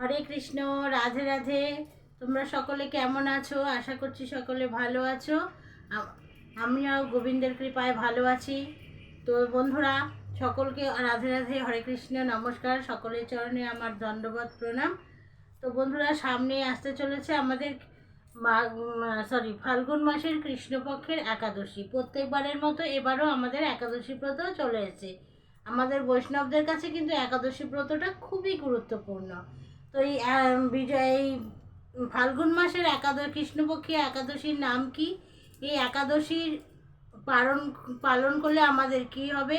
হরে কৃষ্ণ, রাধে রাধে। তোমরা সকলে কেমন আছো? আশা করছি সকলে ভালো আছো। আমিও গোবিন্দের কৃপায় ভালো আছি। তো বন্ধুরা, সকলকে রাধে রাধে, হরে কৃষ্ণ, নমস্কার। সকলের চরণে আমার দণ্ডবত প্রণাম। তো বন্ধুরা, সামনে আসতে চলেছে আমাদের সরি ফাল্গুন মাসের কৃষ্ণপক্ষের একাদশী। প্রত্যেকবারের মতো এবারও আমাদের একাদশী ব্রত চলে এসেছে। আমাদের বৈষ্ণবদের কাছে কিন্তু একাদশী ব্রতটা খুবই গুরুত্বপূর্ণ। তো এই বিজয় ফাল্গুন মাসের একাদশ কৃষ্ণপক্ষী একাদশীর নাম কি? এই একাদশীর পালন পালন করলে আমাদের কি হবে?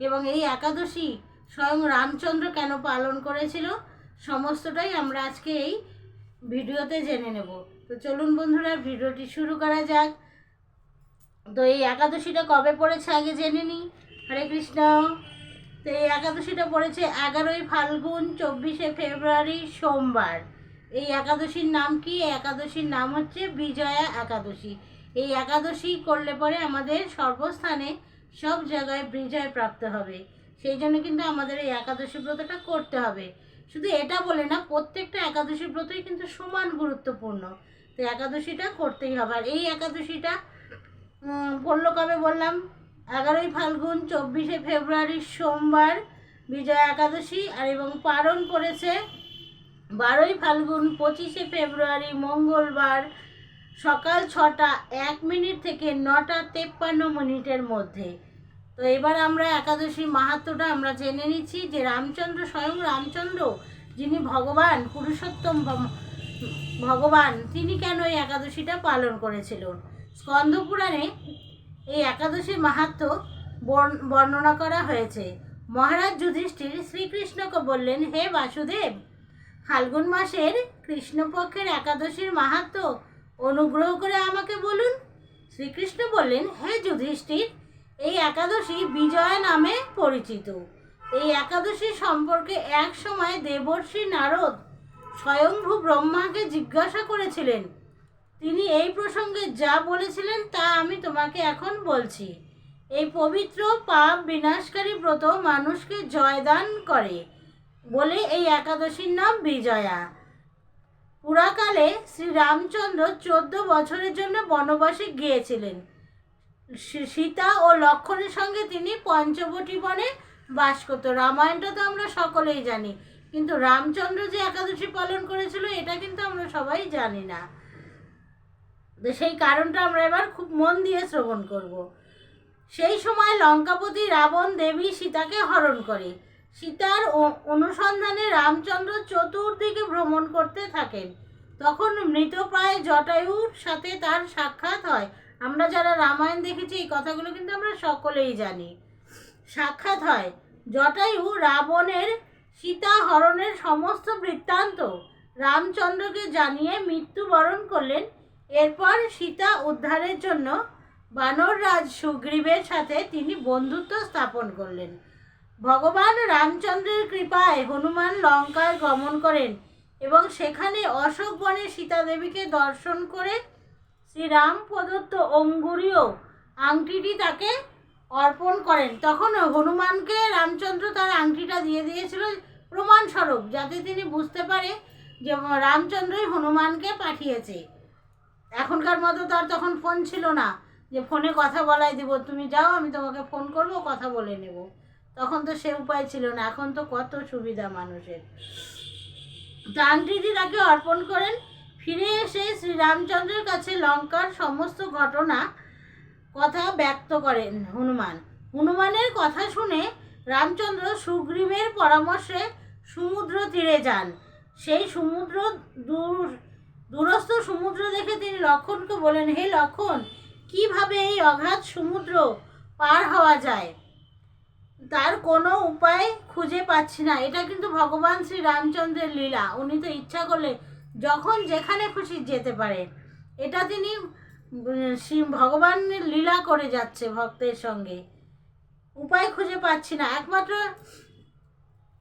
এবং এই একাদশী স্বয়ং রামচন্দ্র কেন পালন করেছিল? সমস্তটাই আমরা আজকে এই ভিডিওতে জেনে নেব। তো চলুন বন্ধুরা, ভিডিওটি শুরু করা যাক। তো এই একাদশীটা কবে পড়েছে আগে জেনে নিই। হরে কৃষ্ণ। তো এই একাদশীটা পড়েছে এগারোই ফাল্গুন, চব্বিশে ফেব্রুয়ারি, সোমবার। এই একাদশীর নাম কি? একাদশীর নাম হচ্ছে বিজয়া একাদশী। এই একাদশী করলে পরে আমাদের সর্বস্থানে সব জায়গায় বিজয় প্রাপ্ত হবে। সেই জন্য কিন্তু আমাদের এই একাদশী ব্রতটা করতে হবে। শুধু এটা বলে না, প্রত্যেকটা একাদশী ব্রতই কিন্তু সমান গুরুত্বপূর্ণ। তো একাদশীটা করতেই হবে। আর এই একাদশীটা পড়ল কবে বললাম? এগারোই ফাল্গুন, চব্বিশে ফেব্রুয়ারি সোমবার, বিজয়া একাদশী, আর এবং পালন করেছে বারোই ফাল্গুন, পঁচিশে ফেব্রুয়ারি, মঙ্গলবার সকাল ছটা, এক মিনিট থেকে নটা তেপ্পান্ন মিনিটের মধ্যে। তো এবার আমরা একাদশী মাহাত্ম্যটা আমরা জেনে নিচ্ছি যে রামচন্দ্র স্বয়ং রামচন্দ্র, যিনি ভগবান, পুরুষোত্তম ভগবান, তিনি কেন এই একাদশীটা পালন করেছিল স্কন্দ পুরাণে এই একাদশী মাহাত্ম্য বর্ণ- বর্ণনা করা হয়েছে। মহারাজ যুধিষ্ঠির শ্রীকৃষ্ণকে বললেন, হে বাসুদেব, ফাল্গুন মাসের কৃষ্ণপক্ষের একাদশীর মাহাত্ম্য অনুগ্রহ করে আমাকে বলুন। শ্রীকৃষ্ণ বললেন, হে যুধিষ্ঠির, এই একাদশী বিজয়া নামে পরিচিত। এই একাদশী সম্পর্কে এক সময় দেবর্ষি নারদ স্বয়ংভূ ব্রহ্মাকে জিজ্ঞাসা করেছিলেন তিনি এই প্রসঙ্গে যা বলেছিলেন তা আমি তোমাকে এখন বলছি। এই পবিত্র পাপ বিনাশকারী ব্রত মানুষকে জয়দান করে বলে এই একাদশীর নাম বিজয়া। পুরাকালে শ্রীরামচন্দ্র চোদ্দ বছরের জন্য বনবাসে গিয়েছিলেন। সীতা ও লক্ষণের সঙ্গে তিনি পঞ্চবটি বনে বাস করতো। রামায়ণটা তো আমরা সকলেই জানি, কিন্তু রামচন্দ্র যে একাদশী পালন করেছিল, এটা কিন্তু আমরা সবাই জানি না। সেই কারণটা আমরা এবার খুব মন দিয়ে শ্রবণ করব। সেই সময় লঙ্কাপতি রাবণ দেবী সীতাকে হরণ করে। সীতার অনুসন্ধানে রামচন্দ্র চতুর্দিকে ভ্রমণ করতে থাকেন। তখন মৃতপ্রায় জটায়ুর সাথে তার সাক্ষাৎ হয়। আমরা যারা রামায়ণ দেখেছি, এই কথাগুলো কিন্তু আমরা সকলেই জানি। সাক্ষাৎ হয়। জটায়ু রাবণের সীতা হরণের সমস্ত বৃত্তান্ত রামচন্দ্রকে জানিয়ে মৃত্যুবরণ করলেন। এরপর সীতা উদ্ধারের জন্য বানররাজ সুগ্রীবের সাথে তিনি বন্ধুত্ব স্থাপন করলেন। ভগবান রামচন্দ্রের কৃপায় হনুমান লঙ্কায় গমন করেন এবং সেখানে অশোক বনে সীতা দেবীকে দর্শন করে শ্রীরাম প্রদত্ত অঙ্গুরীয় আংটিটি তাকে অর্পণ করেন। তখন হনুমানকে রামচন্দ্র তার আংটিটা দিয়ে দিয়েছিল প্রমাণস্বরূপ, যাতে তিনি বুঝতে পারে যে রামচন্দ্রই হনুমানকে পাঠিয়েছে। এখনকার মতো তার তখন ফোন ছিল না। যে ফোনে কথা বলাই দিব, তুমি যাও, আমি তোমাকে ফোন করব, কথা বলে নেব। তখন তো সে উপায় ছিল না, এখন তো কত সুবিধা মানুষের। তো আংটিটি তাকে অর্পণ করেন, ফিরে এসে শ্রীরামচন্দ্রের কাছে লঙ্কার সমস্ত ঘটনা, কথা ব্যক্ত করেন হনুমান। হনুমানের কথা শুনে রামচন্দ্র সুগ্রীবের পরামর্শে সমুদ্র তীরে যান। সেই সমুদ্র দূর দূরস্থ সমুদ্র দেখে তিনি লক্ষণকে বলেন হে লক্ষণ, কীভাবে এই অগাধ সমুদ্র পার হওয়া যায়? তার কোনো উপায় খুঁজে পাচ্ছি না। এটা কিন্তু ভগবান শ্রী রামচন্দ্রের লীলা। উনি তো ইচ্ছা করলে যখন যেখানে খুশি যেতে পারে। এটা তিনি ভগবানের লীলা করে যাচ্ছে ভক্তের সঙ্গে। উপায় খুঁজে পাচ্ছি না। একমাত্র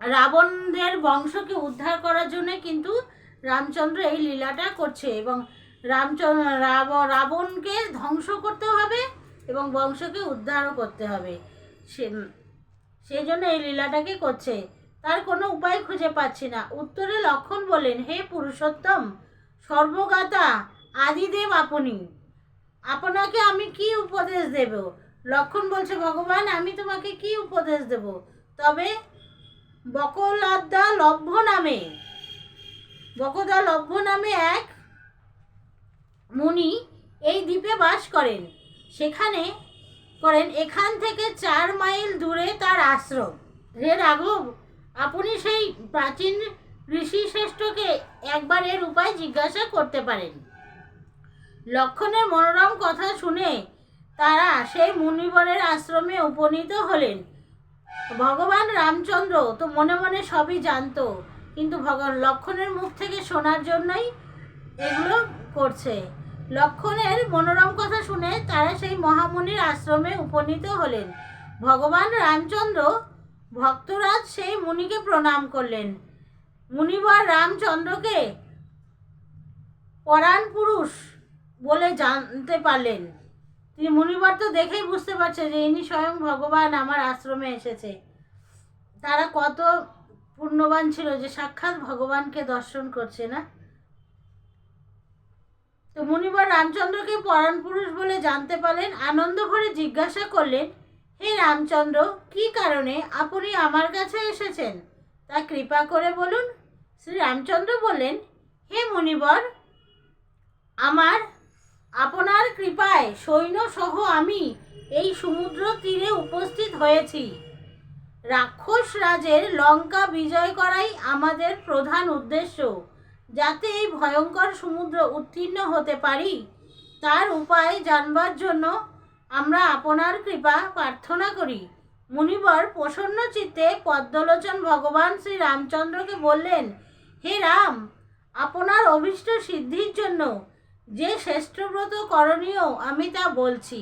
রাবণদের বংশকে উদ্ধার করার জন্যে কিন্তু রামচন্দ্র এই লীলাটা করছে এবং রামচন্দ্র রাব- রাবণকে ধ্বংস করতে হবে এবং বংশকে উদ্ধারও করতে হবে। সে, সেই জন্য এই লীলাটাকে করছে। তার কোনো উপায় খুঁজে পাচ্ছি না। উত্তরে লক্ষণ বললেন হে পুরুষোত্তম সর্বগাতা আদিদেব আপনি। আপনাকে আমি কি উপদেশ দেব? লক্ষণ বলছে, ভগবান, আমি তোমাকে কি উপদেশ দেব? তবে বকলাদ্দা লভ্য নামে বকদা লভ্য নামে এক মুনি এই দ্বীপে বাস করেন। সেখানে করেন, এখান থেকে চার মাইল দূরে তার আশ্রম। হে রাঘব, আপনি সেই প্রাচীন ঋষি শ্রেষ্ঠকে একবার এর উপায় জিজ্ঞাসা করতে পারেন। লক্ষণের মনোরম কথা শুনে তারা সেই মুনিবরের আশ্রমে উপনীত হলেন। ভগবান রামচন্দ্র তো মনে মনে সবই জানতো। কিন্তু ভগবান লক্ষণের মুখ থেকে শোনার জন্যই এগুলো করছে। লক্ষণের মনোরম কথা শুনে তারা সেই মহামুনির আশ্রমে উপনীত হলেন। ভগবান রামচন্দ্র ভক্তরাজ সেই মুনিকে প্রণাম করলেন। মুনিবর রামচন্দ্রকে পরাণ পুরুষ বলে জানতে পারলেন। তিনি মুনিবর তো দেখেই বুঝতে পারছে যে ইনি স্বয়ং ভগবান আমার আশ্রমে এসেছে। তারা কত পুণ্যবান ছিল যে সাক্ষাৎ ভগবানকে দর্শন করছে না। তো মুনিবর রামচন্দ্রকে পরাণ পুরুষ বলে জানতে পারলেন, আনন্দ ভরে জিজ্ঞাসা করলেন, হে রামচন্দ্র, কি কারণে আপনি আমার কাছে এসেছেন? তা কৃপা করে বলুন। শ্রী রামচন্দ্র বললেন, হে মুনিবর, আমার, আপনার কৃপায় সৈন্য সহ আমি এই সমুদ্র তীরে উপস্থিত হয়েছি। রাক্ষস রাজের লঙ্কা বিজয় করাই আমাদের প্রধান উদ্দেশ্য। যাতে এই ভয়ঙ্কর সমুদ্র উত্তীর্ণ হতে পারি, তার উপায় জানবার জন্য আমরা আপনার কৃপা প্রার্থনা করি। মুনিবর প্রসন্ন চিত্তে পদ্মলোচন ভগবান শ্রী রামচন্দ্রকে বললেন, হে রাম, আপনার অভীষ্ট সিদ্ধির জন্য যে শ্রেষ্ঠব্রত করণীয় আমি তা বলছি।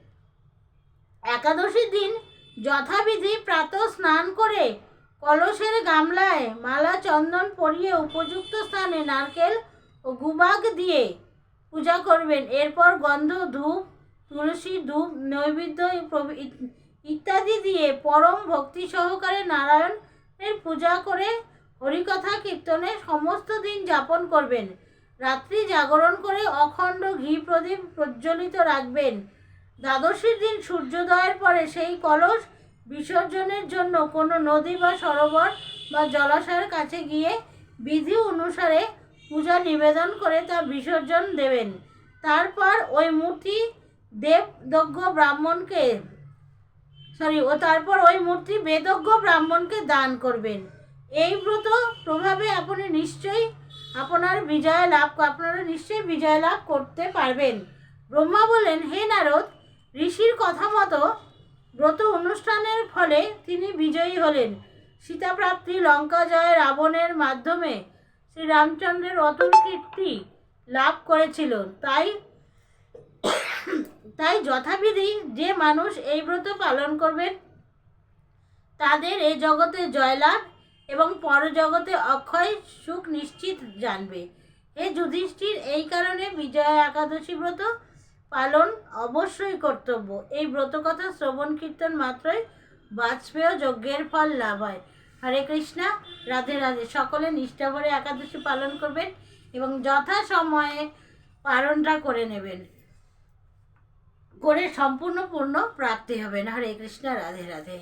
একাদশীর দিন যথাবিধি প্রাত স্নান করে কলসের গামলায় মালা চন্দন পরিয়ে উপযুক্ত স্থানে নারকেল ও গুবাগ দিয়ে পূজা করবেন। এরপর গন্ধ, ধূপ, তুলসী ধূপ, নৈবেদ্য ইত্যাদি দিয়ে পরম ভক্তি সহকারে নারায়ণের পূজা করে হরিকথা কীর্তনে সমস্ত দিন যাপন করবেন। রাত্রি জাগরণ করে অখণ্ড ঘি প্রদীপ প্রজ্বলিত রাখবেন। দ্বাদশীর দিন সূর্যোদয়ের পরে সেই কলস বিসর্জনের জন্য কোনো নদী বা সরোবর বা জলাশয়ের কাছে গিয়ে বিধি অনুসারে পূজা নিবেদন করে তা বিসর্জন দেবেন। তারপর ওই মূর্তি দেবদজ্ঞ ব্রাহ্মণকে সরি ও তারপর ওই মূর্তি বেদজ্ঞ ব্রাহ্মণকে দান করবেন। এই ব্রত প্রভাবে আপনি নিশ্চয়ই আপনার বিজয় লাভ, আপনারা নিশ্চয়ই বিজয় লাভ করতে পারবেন। ব্রহ্মা বলেন, হে নারদ ঋষির কথা মতো ব্রত অনুষ্ঠানের ফলে তিনি বিজয়ী হলেন। সীতাপ্রাপ্তি লঙ্কা জয় রাবণের মাধ্যমে শ্রী রামচন্দ্রের অতুল কীর্তি লাভ করেছিল। তাই তাই যথাবিধি যে মানুষ এই ব্রত পালন করবেন, তাদের এই জগতে জয়লাভ এবং পরজগতে অক্ষয় সুখ নিশ্চিত জানবে। হে যুধিষ্ঠির, এই কারণে বিজয়া একাদশী ব্রত পালন অবশ্যই কর্তব্য। এই ব্রতকথা শ্রবণ, কীর্তন মাত্রই বাজপেয় যজ্ঞের ফল লাভ হয়। হরে কৃষ্ণা, রাধে রাধে। সকলে নিষ্ঠাভরে একাদশী পালন করবেন এবং যথাসময়ে পালনটা করে নেবেন। করে সম্পূর্ণ পূর্ণ প্রাপ্তি হবেন। হরে কৃষ্ণা, রাধে রাধে।